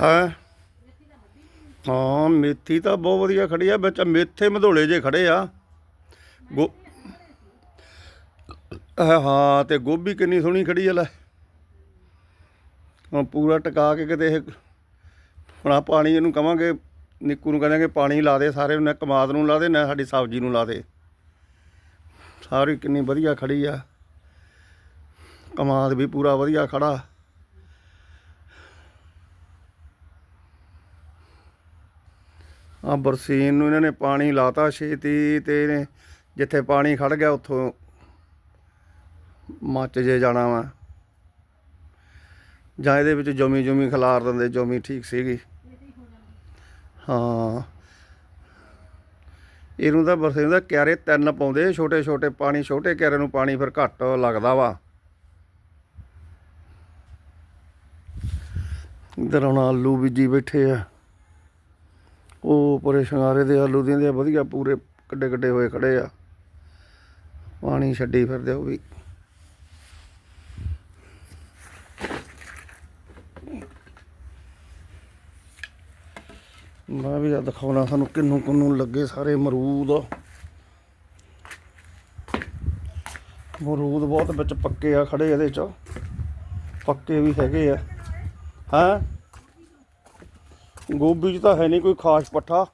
ਹਾਂ? ਹਾਂ, ਮੇਥੀ ਤਾਂ ਬਹੁਤ ਵਧੀਆ ਖੜੀ ਆ ਵਿੱਚ ਮੇਥੇ ਮਧੋਲੇ ਜੇ ਖੜੇ ਆ। ਗੋ ਹਾਂ, ਤੇ ਗੋਭੀ ਕਿੰਨੀ ਸੋਹਣੀ ਖੜੀ ਆ, ਲੈ। ਹੁਣ ਪੂਰਾ ਟਿਕਾ ਕੇ ਕਿਤੇ ਇਹ ਹੁਣ ਆਹ ਪਾਣੀ ਇਹਨੂੰ ਕਵਾਂਗੇ, ਨਿੱਕੂ ਨੂੰ ਕਹਿੰਦੇ ਪਾਣੀ ਲਾ ਦੇ ਸਾਰੇ, ਨੇ ਕਮਾਦ ਨੂੰ ਲਾ ਦੇ, ਨਾ ਸਾਡੀ ਸਬਜ਼ੀ ਨੂੰ ਲਾ ਦੇ। ਸਾਰੀ ਕਿੰਨੀ ਵਧੀਆ ਖੜੀ ਆ। ਕਮਾਦ ਵੀ ਪੂਰਾ ਵਧੀਆ ਖੜਾ। ਆ ਬਰਸੀਨ ਨੂੰ ਇਹਨਾਂ ਨੇ ਪਾਣੀ ਲਾਤਾ ਛੇਤੀ ਤੇ ਇਹਨੇ ਜਿੱਥੇ ਪਾਣੀ ਖੜ ਗਿਆ ਉੱਥੋਂ ਮੱਚ ਜੇ ਜਾਣਾ ਵਾ। ਜਾਂ ਇਹਦੇ ਵਿੱਚ ਜਮੀ ਜਮੀ ਖਿਲਾਰ ਦਿੰਦੇ, ਜਮੀ ਠੀਕ ਸੀਗੀ। ਹਾਂ। ਇਹਨੂੰ ਤਾਂ ਬਰਸੀਨ ਦਾ ਕਿਆਰੇ ਤਿੰਨ ਪਾਉਂਦੇ, ਛੋਟੇ ਛੋਟੇ ਪਾਣੀ, ਛੋਟੇ ਕਿਆਰੇ ਨੂੰ ਪਾਣੀ ਫਿਰ ਘੱਟ ਲੱਗਦਾ ਵਾ। ਇੱਧਰ ਹੁਣ ਆਲੂ ਬੀਜੀ ਬੈਠੇ ਆ। ਉਹ ਪਰੇ ਸ਼ਿੰਗਾਰੇ ਦੇ ਆਲੂ ਦੀਆਂ ਦੇ ਵਧੀਆ ਪੂਰੇ ਕੱਡੇ ਕੱਡੇ ਹੋਏ ਖੜੇ ਆ। ਪਾਣੀ ਛੱਡੀ ਫਿਰਦੇ ਉਹ ਵੀ। ਮੈਂ ਵੀ ਆ ਦਿਖਾਉਣਾ ਸਾਨੂੰ ਕਿੰਨੂ ਕਿੰਨੂ ਲੱਗੇ ਸਾਰੇ ਮਰੂਦ ਮਰੂਦ ਬਹੁਤ ਵਿੱਚ ਪੱਕੇ ਆ ਖੜੇ ਇਹਦੇ ਚ। ਪੱਕੇ ਵੀ ਹੈਗੇ ਆ। ਹਾਂ? ਗੋਭੀ ਚ ਤਾਂ ਹੈ ਨਹੀਂ ਕੋਈ ਖਾਸ ਪੱਠਾ।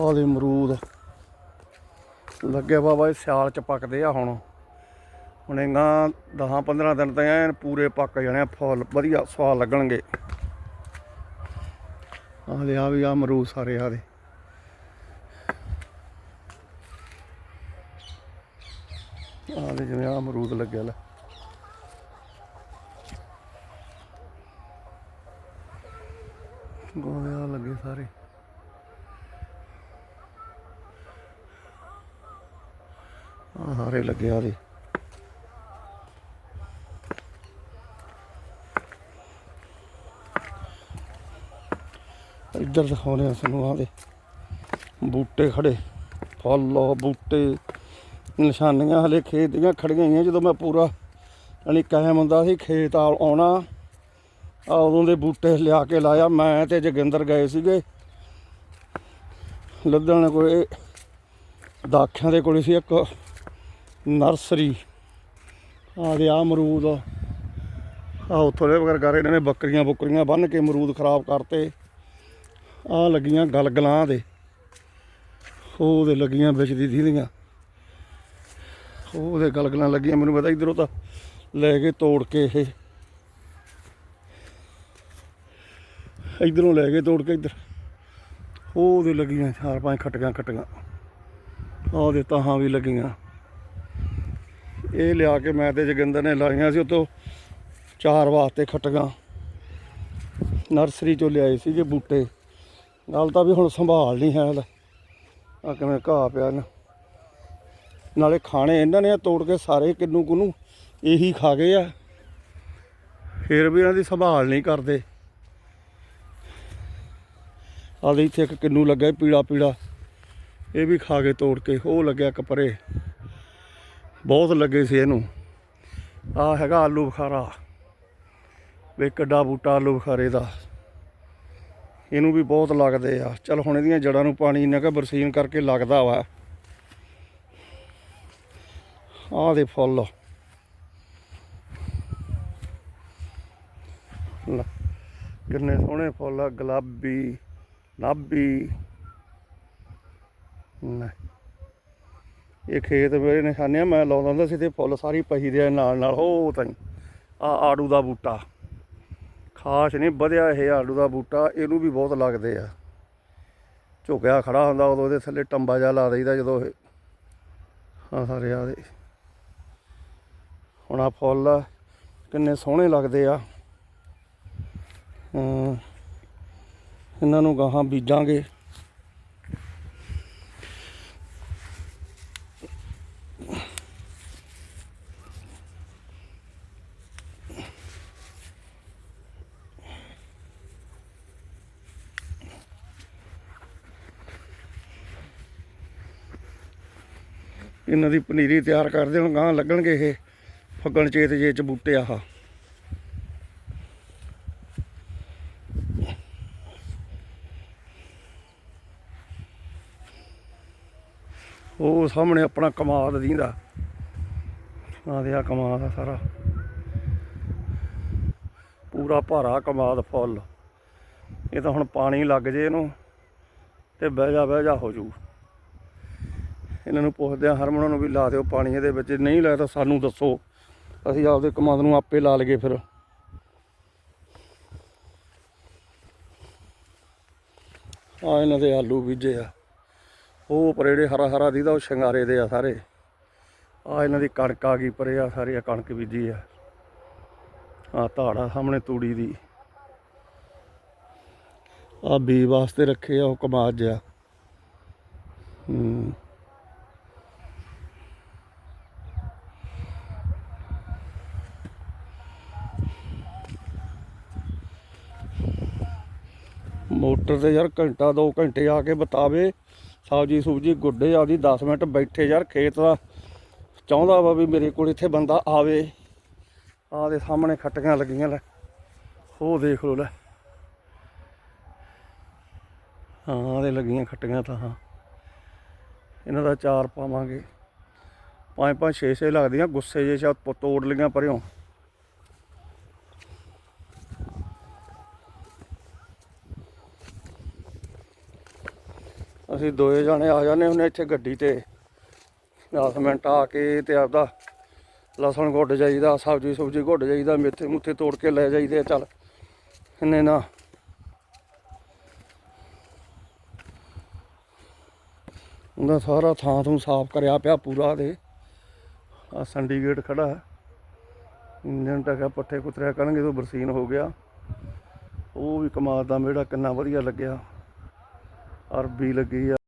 ਆਹ ਦੇ ਅਮਰੂਦ। ਲੱਗੇ ਬਾਬਾ ਇਹ ਸਿਆਲ ਚ ਪੱਕਦੇ ਆ ਹੁਣ। ਹੁਣ ਇਹਨਾਂ 10 15 ਦਿਨ ਤਾਂ ਐਨ ਪੂਰੇ ਪੱਕ ਜਾਣੇ ਆ, ਫੁੱਲ ਵਧੀਆ ਸਵਾਦ ਲੱਗਣਗੇ। ਆਹ ਦੇ ਵੀ ਆ ਅਮਰੂਦ ਸਾਰੇ ਆ ਦੇ। ਆਹ ਦੇ ਜਿਵੇਂ ਆ ਅਮਰੂਦ ਲੱਗਿਆ ਲੈ। ਗੋਲੇ ਲੱਗੇ ਸਾਰੇ। ਆ ਸਾਰੇ ਲੱਗੇ ਆ ਦੇ ਇੱਧਰ ਦਿਖਾਉਣੇ ਆ ਸਾਨੂੰ ਆ ਦੇ। ਬੂਟੇ ਖੜੇ। ਫਲ ਬੂਟੇ। ਨਿਸ਼ਾਨੀਆਂ ਹਲੇ ਖੇਤ ਦੀਆਂ ਖੜੀਆਂ ਹੋਈਆਂ। ਜਦੋਂ ਮੈਂ ਪੂਰਾ ਯਾਨੀ ਕਾਇਮ ਹੁੰਦਾ ਸੀ, ਖੇਤ ਆ ਆਉਣਾ। ਆ ਉਦੋਂ ਦੇ ਬੂਟੇ ਲਿਆ ਕੇ ਲਾਇਆ, ਮੈਂ ਤੇ ਜੋਗਿੰਦਰ ਗਏ ਸੀਗੇ। ਲੱਦਣ ਕੋਲੇ, ਦਾਖਿਆਂ ਦੇ ਕੋਲੇ ਸੀ ਇੱਕ ਨਰਸਰੀ। ਆ ਦੇ ਆ ਅਮਰੂਦ ਆ। ਉੱਥੋਂ ਦੇ ਵਗਰ ਕਰ ਇਹਨਾਂ ਨੇ ਬੱਕਰੀਆਂ ਬੁੱਕਰੀਆਂ ਬੰਨ ਕੇ ਅਮਰੂਦ ਖਰਾਬ ਕਰਤੇ। ਆ ਲੱਗੀਆਂ ਗਲਗਲਾਂ ਦੇ। ਉਹਦੇ ਲੱਗੀਆਂ ਵਿੱਚ ਦੀ ਦੀਦੀਆਂ ਉਹਦੇ ਗਲਗਲਾਂ ਲੱਗੀਆਂ, ਮੈਨੂੰ ਪਤਾ ਇਧਰੋਂ ਤਾਂ ਲੈ ਕੇ ਤੋੜ ਕੇ ਇਹ ਇਧਰੋਂ ਲੈ ਕੇ ਤੋੜ ਕੇ ਇਧਰ। ਉਹਦੇ ਲੱਗੀਆਂ ਚਾਰ ਪੰਜ ਖਟੀਆਂ ਆਹ ਉਹਦੇ ਤਾਹਾਂ ਵੀ ਲੱਗੀਆਂ। ਇਹ ਲਿਆ ਕੇ ਮੈਂ ਤੇ ਜੋਗਿੰਦਰ ਨੇ ਲਾਈਆਂ ਸੀ ਉਤੋਂ ਚਾਰ ਵਾਸਤੇ ਖਟੀਆਂ। ਨਰਸਰੀ ਚੋਂ ਲਿਆਏ ਸੀਗੇ ਬੂਟੇ। ਗੱਲ ਤਾਂ ਵੀ ਹੁਣ ਸੰਭਾਲ ਨਹੀਂ ਹੈ ਆ ਕਿਵੇਂ ਘਾਹ ਪਿਆ ਨਾ ਨਾਲੇ ਖਾਣੇ ਇਹਨਾਂ ਨੇ ਤੋੜ ਕੇ ਸਾਰੇ ਕਿੰਨੂ ਕੁਨੂੰ ਇਹੀ ਖਾ ਗਏ ਆ। ਫਿਰ ਵੀ ਇਹਨਾਂ ਦੀ ਸੰਭਾਲ ਨਹੀਂ ਕਰਦੇ। ਆਹ ਦੇ ਇੱਥੇ ਇੱਕ ਕਿੰਨੂ ਲੱਗਾ ਸੀ ਪੀਲਾ ਪੀਲਾ। ਇਹ ਵੀ ਖਾ ਕੇ ਤੋੜ ਕੇ ਉਹ ਲੱਗਿਆ ਇੱਕ ਬਹੁਤ ਲੱਗੇ ਸੀ ਇਹਨੂੰ। ਆ ਹੈਗਾ ਆਲੂ ਬੁਖਾਰਾ। ਵੇ ਕੱਡਾ ਬੂਟਾ ਆਲੂ ਬੁਖਾਰੇ ਦਾ। ਇਹਨੂੰ ਵੀ ਬਹੁਤ ਲੱਗਦੇ ਆ। ਚਲ ਹੁਣ ਇਹਦੀਆਂ ਜੜਾਂ ਨੂੰ ਪਾਣੀ ਇੰਨਾ ਕਿ ਬਰਸੀਨ ਕਰਕੇ ਲੱਗਦਾ ਵਾ। ਆਹ ਦੇ ਫੁੱਲ। ਕਿੰਨੇ ਸੋਹਣੇ ਫੁੱਲ ਆ, ਗੁਲਾਬੀ। ਨਾਭੀ। ਇਹ ਖੇਤ ਮੇਰੇ ਨਿਸ਼ਾਨਿਆਂ ਮੈਂ ਲਾਉਂਦਾ ਹੁੰਦਾ ਸੀ ਤੇ ਫੁੱਲ ਸਾਰੀ ਪਹੀ ਦੇ ਨਾਲ ਨਾਲ, ਹੋ ਤਾਈ। ਆ ਆੜੂ ਦਾ ਬੂਟਾ। ਖਾਸ ਨਹੀਂ ਵਧਿਆ ਇਹ ਆੜੂ ਦਾ ਬੂਟਾ, ਇਹਨੂੰ ਵੀ ਬਹੁਤ ਲੱਗਦੇ ਆ। ਝੁਕਿਆ ਖੜਾ ਹੁੰਦਾ ਉਦੋਂ ਇਹਦੇ ਥੱਲੇ ਟੰਬਾ ਜਿਹਾ ਲਾ ਦਈਦਾ ਜਦੋਂ ਇਹ ਹਾਂ, ਸਾਰੇ ਆ ਦੇ। ਹੁਣ ਆ ਫੁੱਲ ਕਿੰਨੇ ਸੋਹਣੇ ਲੱਗਦੇ ਆ। ਹਾਂ। ਇਹਨਾਂ ਨੂੰ ਗਾਹਾਂ ਬੀਜਾਂਗੇ। ਇਹਨਾਂ ਦੀ ਪਨੀਰੀ ਤਿਆਰ ਕਰਦੇ ਹੁਣ ਗਾਂ ਲੱਗਣਗੇ ਇਹ ਫੱਗਣ ਚੇਤ ਜੇ ਚ ਬੂਟੇ ਆਹ। ਉਹ ਸਾਹਮਣੇ ਆਪਣਾ ਕਮਾਦ ਦੀਂਦਾ। ਆ ਦੇ ਆ ਕਮਾਦ ਆ ਸਾਰਾ। ਪੂਰਾ ਭਾਰਾ ਕਮਾਦ ਫੁੱਲ। ਇਹ ਤਾਂ ਹੁਣ ਪਾਣੀ ਲੱਗ ਜੇ ਇਹਨੂੰ ਤੇ ਬਹਿ ਜਾ ਬਹਿ ਜਾ ਹੋ ਜੂ। ਇਹਨਾਂ ਨੂੰ ਪੁੱਛਦੇ ਆ, ਹਰਮਨਾਂ ਨੂੰ ਵੀ ਲਾ ਦਿਓ ਪਾਣੀ ਇਹਦੇ ਵਿੱਚ ਨਹੀਂ ਲਾਇਆ ਤਾਂ ਸਾਨੂੰ ਦੱਸੋ। ਅਸੀਂ ਆਪਦੇ ਕਮਾਦ ਨੂੰ ਆਪੇ ਲਾ ਲਈਏ ਫਿਰ। ਆ ਇਹਨਾਂ ਦੇ ਆਲੂ ਬੀਜੇ ਆ। ਉਹ ਪਰ ਜਿਹੜੇ ਹਰਾ ਹਰਾ ਦੀਦਾ, ਉਹ ਸ਼ਿੰਗਾਰੇ ਦੇ ਆ ਸਾਰੇ। ਆ ਇਹਨਾਂ ਦੀ ਕਣਕ ਆ ਗਈ ਪਰੇ ਆ ਸਾਰੀ ਆ ਕਣਕ ਬੀਜੀ ਆ। ਆ ਧਾੜਾ ਸਾਹਮਣੇ ਤੂੜੀ ਦੀ। ਆ ਬੀ ਵਾਸਤੇ ਰੱਖੇ ਆ, ਉਹ ਕਮਾਜ ਜਿਆ ਹੂੰ। ਮੋਟਰ ਤੇ ਯਾਰ ਘੰਟਾ 2 ਘੰਟੇ ਆ ਕੇ ਬਤਾਵੇ। ਸਬਜੀ ਸੂਜੀ ਗੁੱਡੇ ਆਦੀ 10 ਮਿੰਟ ਬੈਠੇ ਯਾਰ, ਖੇਤ ਦਾ। ਚਾਹੁੰਦਾ ਵਾ ਵੀ ਮੇਰੇ ਕੋਲ ਇੱਥੇ ਬੰਦਾ ਆਵੇ। ਆ ਦੇ ਸਾਹਮਣੇ ਖੱਟੀਆਂ ਲੱਗੀਆਂ ਲੈ। ਉਹ ਦੇਖ ਲੋ ਲੈ। ਹਾਂ ਦੇ ਲੱਗੀਆਂ ਖੱਟੀਆਂ ਤਾਂ, ਹਾਂ। ਇਹਨਾਂ ਦਾ ਚਾਰ ਪਾਵਾਂਗੇ। ਪੰਜ ਪੰਜ, ਛੇ ਛੇ ਲੱਗਦੀਆਂ, ਗੁੱਸੇ ਜੇ ਸ਼ਾਇਦ ਤੋੜ ਲੀਆਂ ਪਰਿਓ ਅਸੀਂ ਦੋਏ ਜਾਣੇ ਆ ਜਾਂਦੇ ਹੁੰਨੇ ਇੱਥੇ ਗੱਡੀ ਤੇ। 10 ਮਿੰਟ ਆ ਕੇ ਤੇ ਆਪਦਾ ਲਸਣ ਗੁੱਡ ਜਾਈਦਾ ਸਬਜ਼ੀ ਸੁਬਜੀ ਗੁੱਡ ਜਾਈਦਾ ਮੇਥੇ ਮੁੱਥੇ ਤੋੜ ਕੇ ਲੈ ਜਾਈਦੇ ਆ, ਚੱਲ। ਇੰਨੇ ਨਾ। ਉਹਦਾ ਸਾਰਾ ਥਾਂ ਥੂ ਸਾਫ਼ ਕਰਿਆ ਪਿਆ ਪੂਰਾ ਦੇ ਆ ਸੰਡੀਗੇਟ ਖੜਾ ਹੈ। ਇੰਜਨ ਟਕਾ ਪੱਠੇ ਕੁਤਰਿਆ ਕਰਨਗੇ ਤੋਂ ਬਰਸੀਨ ਹੋ ਗਿਆ। ਉਹ ਵੀ ਕਮਾਲ ਦਾ ਮੇੜਾ ਕਿੰਨਾ ਵਧੀਆ ਲੱਗਿਆ। ਅਰਬੀ ਲੱਗੀ ਆ।